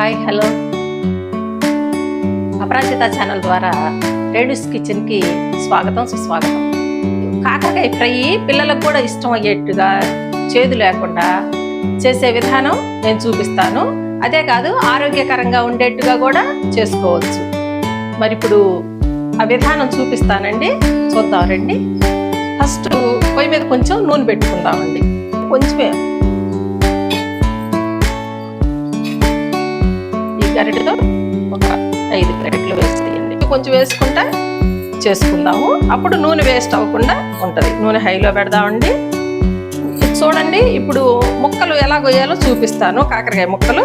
Hi hello. Aparajita channel ద్వారా రేణుస్ కిచెన్కి స్వాగతం సుస్వాగతం. కాకరకాయ ఫ్రై పిల్లలకు కూడా ఇష్టం అయ్యేట్టుగా చేదు లేకుండా చేసే విధానం నేను చూపిస్తాను. అదే కాదు ఆరోగ్యకరంగా ఉండేట్టుగా కూడా చేసుకోవచ్చు. మరి ఇప్పుడు ఆ విధానం చూపిస్తానండి. చూద్దాం రండి. ఫస్ట్ పొయ్యి మీద కొంచెం నూనె పెట్టుకుందామండి. కొంచెమే గరిటెతో ఒక ఐదు గరిటెలు వేసేయండి. కొంచెం వేసుకుంటా చేసుకుందాము. అప్పుడు నూనె వేస్ట్ అవ్వకుండా ఉంటుంది. నూనె హైలో పెడదామండి. చూడండి ఇప్పుడు ముక్కలు ఎలా కొయ్యాలో చూపిస్తాను. కాకరకాయ ముక్కలు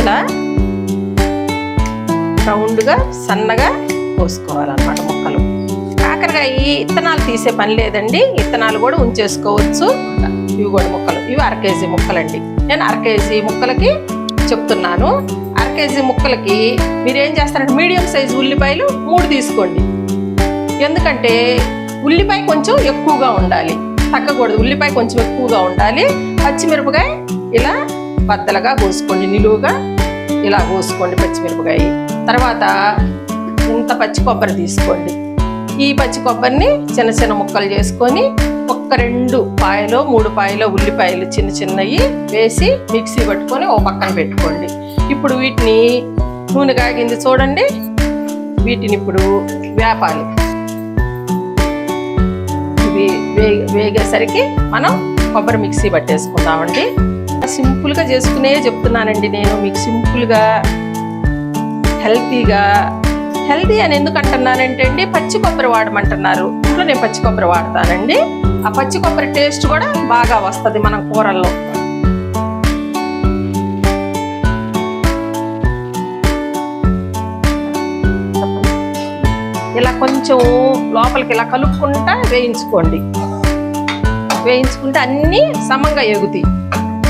ఇలా రౌండ్గా సన్నగా కోసుకోవాలన్నమాట ముక్కలు. కాకరకాయ ఇత్తనాలు తీసే పని లేదండి. ఇత్తనాలు కూడా ఉంచేసుకోవచ్చు. ఇవి కూడా ముక్కలు. ఇవి అర కేజీ ముక్కలండి. నేను అర కేజీ ముక్కలకి చెప్తున్నాను. కేజీ ముక్కలకి మీరు ఏం చేస్తారంటే మీడియం సైజు ఉల్లిపాయలు మూడు తీసుకోండి. ఎందుకంటే ఉల్లిపాయ కొంచెం ఎక్కువగా ఉండాలి. తగ్గకూడదు. ఉల్లిపాయ కొంచెం ఎక్కువగా ఉండాలి. పచ్చిమిరపకాయ ఇలా బద్దలుగా కోసుకోండి. నిలువుగా ఇలా కోసుకోండి పచ్చిమిరపకాయ. తర్వాత ఇంత పచ్చి కొబ్బరి తీసుకోండి. ఈ పచ్చి కొబ్బరిని చిన్న చిన్న ముక్కలు చేసుకొని ఒక్క రెండు పాయలో మూడు పాయలో ఉల్లిపాయలు చిన్న చిన్నవి వేసి మిక్సీ పట్టుకొని ఓ పక్కన పెట్టుకోండి. ఇప్పుడు వీటిని నూనె కాగింది చూడండి. వీటిని ఇప్పుడు వేపాలి. ఇవి వేగేసరికి మనం కొబ్బరి మిక్సీ పట్టేసుకుందామండి. సింపుల్గా చేసుకునే చెప్తున్నానండి నేను మీకు సింపుల్గా హెల్తీగా. హెల్తీ అని ఎందుకు అంటున్నానంటే అండి పచ్చి కొబ్బరి వాడమంటున్నారు. ఇంట్లో నేను పచ్చి కొబ్బరి వాడతానండి. ఆ పచ్చి కొబ్బరి టేస్ట్ కూడా బాగా వస్తుంది మనం కూరల్లో. కొంచెం లోపలికి ఇలా కలుపుకుంటా వేయించుకోండి. వేయించుకుంటే అన్నీ సమంగా ఎగుతాయి.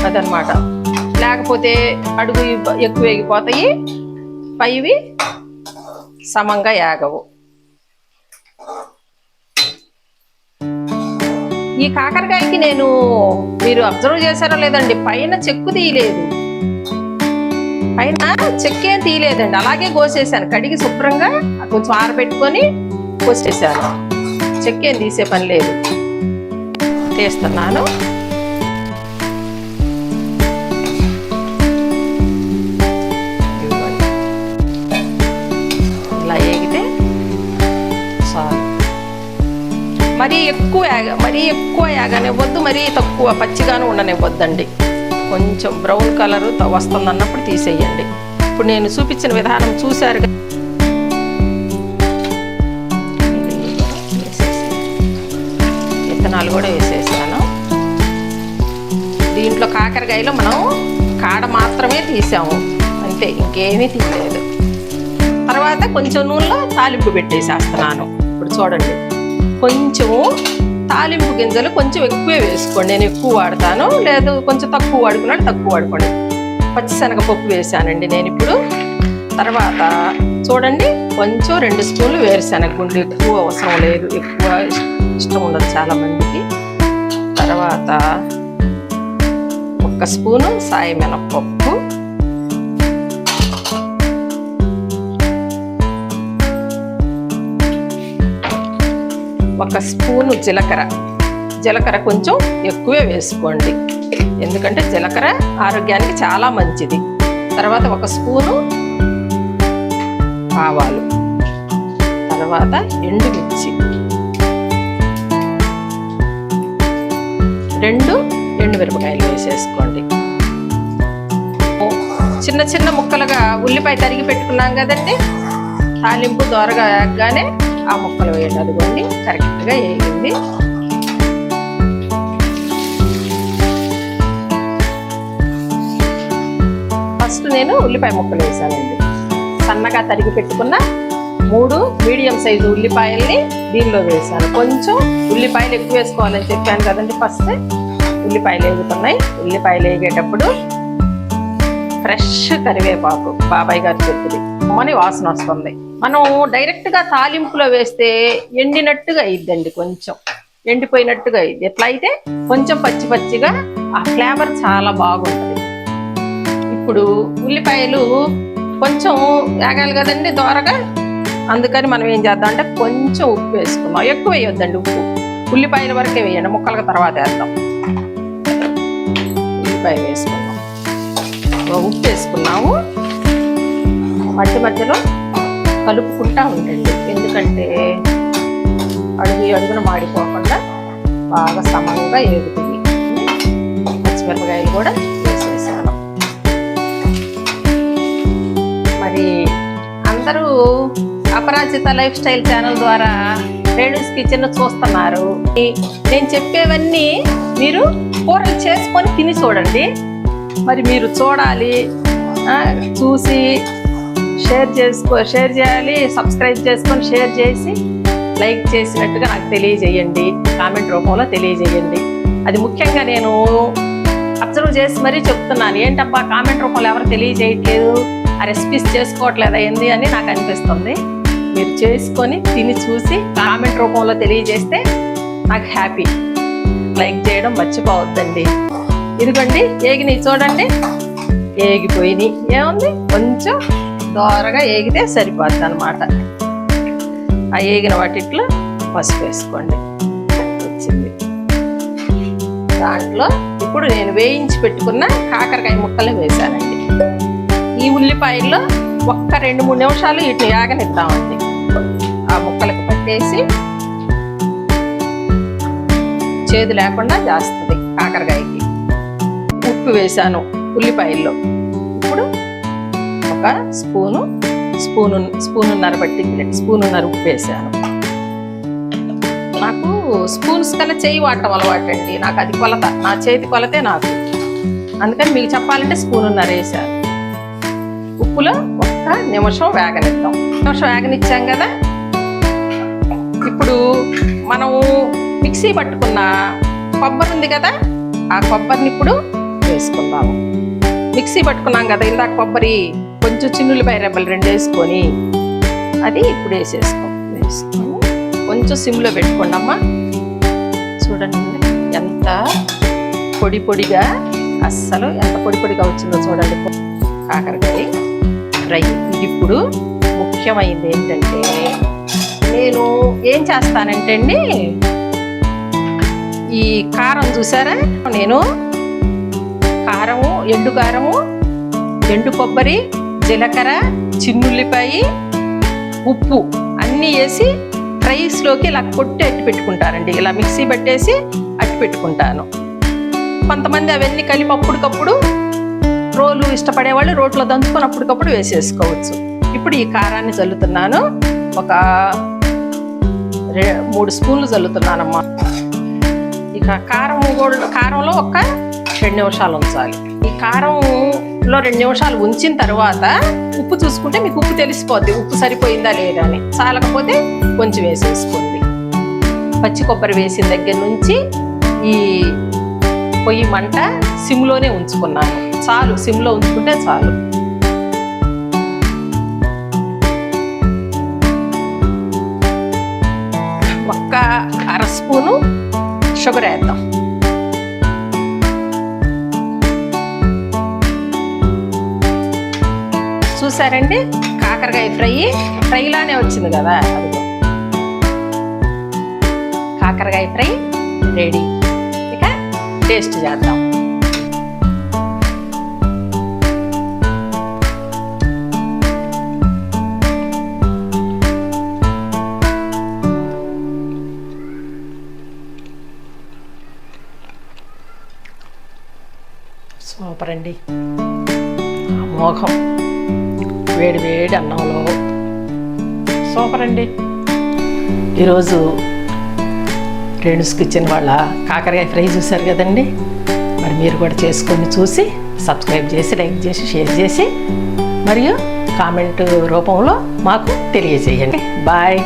అదనమాట లేకపోతే అడుగు ఎక్కువ ఎగిపోతాయి. పైవి సమంగా ఏగవు. ఈ కాకరకాయకి నేను మీరు అబ్జర్వ్ చేశారో లేదండి పైన చెక్కు తీయలేదు. పైన చెక్కేం తీయలేదండి. అలాగే కోసేసాను కడిగి శుభ్రంగా కొంచెం ఆరబెట్టుకొని కోసేసాను చెక్కేం తీసే పని లేదు. తీస్తున్నాను ఇలా ఏగితే చాలు. మరీ ఎక్కువ యాగ మరీ ఎక్కువ యాగనివ్వద్దు మరీ తక్కువ పచ్చిగాను ఉండనివ్వద్దండి. కొంచెం బ్రౌన్ కలర్ వస్తుంది అన్నప్పుడు తీసేయండి. ఇప్పుడు నేను చూపించిన విధానం చూశారు విత్తనాలు కూడా వేసేసాను. దీంట్లో కాకరకాయలో మనం కాడ మాత్రమే తీసాము. అంతే ఇంకేమీ తీయలేదు. తర్వాత కొంచెం నూనెలో తాలింపు పెట్టేసేస్తున్నాను. ఇప్పుడు చూడండి. కొంచెము తాలింపు గింజలు కొంచెం ఎక్కువే వేసుకోండి. నేను ఎక్కువ వాడతాను లేదు కొంచెం తక్కువ వాడుకున్నాడు తక్కువ వాడుకోండి. పచ్చిశనగపప్పు వేసానండి నేను ఇప్పుడు. తర్వాత చూడండి కొంచెం రెండు స్పూన్లు వేరుశనగ గుండు ఎక్కువ అవసరం లేదు ఎక్కువ ఇష్టం ఉండదు చాలా మందికి తర్వాత ఒక్క స్పూను సాయి మినప్పప్పు ఒక స్పూను జీలకర్ర. జీలకర్ర కొంచెం ఎక్కువే వేసుకోండి. ఎందుకంటే జీలకర్ర ఆరోగ్యానికి చాలా మంచిది. తర్వాత ఒక స్పూను ఆవాలు. తర్వాత ఎండుమిర్చి. రెండు ఎండుమిరపకాయలు వేసేసుకోండి. చిన్న చిన్న ముక్కలుగా ఉల్లిపాయ తరిగి పెట్టుకున్నాం కదండి. తాలింపు దోరగా వేగగానే ఆ ముక్కలు వేయండి. అదిగోండి కరెక్ట్గా వేగింది. ఫస్ట్ నేను ఉల్లిపాయ ముక్కలు వేసానండి. సన్నగా తరిగి పెట్టుకున్న మూడు మీడియం సైజు ఉల్లిపాయల్ని దీనిలో వేసాను కొంచెం ఉల్లిపాయలు ఎక్కువ వేసుకోవాలని చెప్పాను కదండి ఫస్ట్. ఉల్లిపాయలు వేగుతున్నాయి ఉల్లిపాయలు వేగేటప్పుడు ఫ్రెష్ కరివేపాకు. బాబాయ్ గారు చెప్పింది అని వాసన వస్తుంది. మనం డైరెక్ట్గా తాలింపులో వేస్తే ఎండినట్టుగా అయిద్దండి కొంచెం. ఎండిపోయినట్టుగా అయింది ఎట్లా అయితే కొంచెం పచ్చి పచ్చిగా ఆ ఫ్లేవర్ చాలా బాగుంటుంది. ఇప్పుడు ఉల్లిపాయలు కొంచెం వేగాలి కదండి దోరగా. అందుకని మనం ఏం చేద్దాం అంటే కొంచెం ఉప్పు వేసుకుందాం. ఎక్కువ వేయొద్దండి ఉప్పు. ఉల్లిపాయల వరకే వేయండి. ముక్కలకు తర్వాత వేద్దాం. ఉల్లిపాయ వేసుకుందాం. ఉప్పు వేసుకున్నాము. మధ్య మధ్యలో కలుపుకుంటా ఉండండి. ఎందుకంటే అడుగు అడుగున మాడిపోకుండా బాగా సమంగా ఏగుతుంది. పచ్చిమిరపకాయలు కూడా వేసేసాను. మరి అందరూ అపరాజిత లైఫ్ స్టైల్ ఛానల్ ద్వారా రేణుస్ కిచెన్ చూస్తున్నారు. నేను చెప్పేవన్నీ మీరు కూరలు చేసుకొని తిని చూడండి. మరి మీరు చూడాలి చూసి షేర్ చేసుకో షేర్ చేయాలి సబ్స్క్రైబ్ చేసుకొని షేర్ చేసి లైక్ చేసినట్టుగా నాకు తెలియజేయండి. కామెంట్ రూపంలో తెలియజేయండి. అది ముఖ్యంగా నేను అబ్జర్వ్ చేసి మరీ చెప్తున్నాను. ఏంటబ్బా కామెంట్ రూపంలో ఎవరు తెలియజేయట్లేదు? ఆ రెసిపీస్ చేసుకోవట్లేదు? ఏంది? అని నాకు అనిపిస్తుంది. మీరు చేసుకొని తిని చూసి కామెంట్ రూపంలో తెలియజేస్తే నాకు హ్యాపీ. లైక్ చేయడం మర్చిపోవద్దండి. ఇదిగోండి ఏగినాయి చూడండి. ఏగిపోయినాయి. ఏముంది? కొంచెం దోరగా ఏగితే సరిపోద్ది అనమాట ఆ ఏగిన వాటిట్లో పసుపు వేసుకోండి. వచ్చింది. దాంట్లో ఇప్పుడు నేను వేయించి పెట్టుకున్న కాకరకాయ ముక్కలు వేశానండి. ఈ ఉల్లిపాయల్లో ఒక్క రెండు మూడు నిమిషాలు ఇటు యాగనిద్దామండి. ఆ ముక్కలకు పట్టేసి చేదు లేకుండా చేస్తుంది కాకరకాయకి. ఉప్పు వేశాను ఉల్లిపాయల్లో. ఇప్పుడు ఒక స్పూను స్పూను స్పూనున్నర పట్టింది స్పూనున్నర ఉప్పు వేసాను నాకు స్పూన్స్ కన్నా చేయి వాడటం అలవాటు అండి నాకు అది కొలత నా చేతి కొలతే నాకు. అందుకని మీకు చెప్పాలంటే స్పూనున్నర వేసాను ఉప్పులో ఒక్క నిమిషం వేగనిద్దాం. నిమిషం వేగనిచ్చాం కదా? ఇప్పుడు మనము మిక్సీ పట్టుకున్న కొబ్బరి ఉంది కదా? ఆ కొబ్బరిని ఇప్పుడు వేసుకుందాము. మిక్సీ పట్టుకున్నాం కదా? ఇందాక కొబ్బరి కొంచెం చిన్నులపై రెబ్బలు రెండు వేసుకొని అది ఇప్పుడు వేసేసుకో వేసుకొని కొంచెం సిమ్లో పెట్టుకోండి అమ్మా చూడండి ఎంత పొడి పొడిగా అస్సలు ఎంత పొడి పొడిగా వచ్చిందో చూడండి. కాకరకాయ. ఫ్రై ఇది ఇప్పుడు ముఖ్యమైనది ఏంటంటే నేను ఏం చేస్తానంటే అండి ఈ కారం చూసారా? నేను కారము ఎండు కారము ఎండు కొబ్బరి జీలకర్ర చిన్నుల్లిపాయ ఉప్పు అన్నీ వేసి రైస్లోకి ఇలా కొట్టి అట్టి పెట్టుకుంటారండి. ఇలా మిక్సీ పెట్టేసి అట్టి పెట్టుకుంటాను. కొంతమంది అవన్నీ కలిపి అప్పటికప్పుడు రోలు ఇష్టపడేవాళ్ళు రోట్లో దంచుకొని అప్పటికప్పుడు వేసేసుకోవచ్చు. ఇప్పుడు ఈ కారాన్ని చల్లుతున్నాను. ఒక మూడు స్పూన్లు చల్లుతున్నానమ్మా. ఇక కారం కూడా కారంలో ఒక రెండు నిమిషాలు ఉంచాలి. ఈ కారంలో రెండు నిమిషాలు ఉంచిన తర్వాత ఉప్పు చూసుకుంటే మీకు ఉప్పు తెలిసిపోద్ది. ఉప్పు సరిపోయిందా లేదా అని. చాలకపోతే కొంచెం వేసేసుకోండి. పచ్చి కొబ్బరి వేసిన దగ్గర నుంచి ఈ పొయ్యి మంట సిమ్లోనే ఉంచుకున్నాను. చాలు సిమ్లో ఉంచుకుంటే చాలు. ఒక్క అర స్పూను షుగర్ వేద్దాం. చూసారండి? కాకరకాయ ఫ్రై. ఫ్రైలానే వచ్చింది కదా అదిగో. కాకరకాయ ఫ్రై రెడీ. ఇక టేస్ట్ చేద్దాం. అన్నంలో సూపర్ అండి ఈరోజు రేణుస్ కిచెన్ వాళ్ళ కాకరకాయ ఫ్రై చూశారు కదండి. మరి మీరు కూడా చేసుకొని చూసి సబ్స్క్రైబ్ చేసి లైక్ చేసి షేర్ చేసి మరియు కామెంట్ రూపంలో మాకు తెలియజేయండి. బాయ్.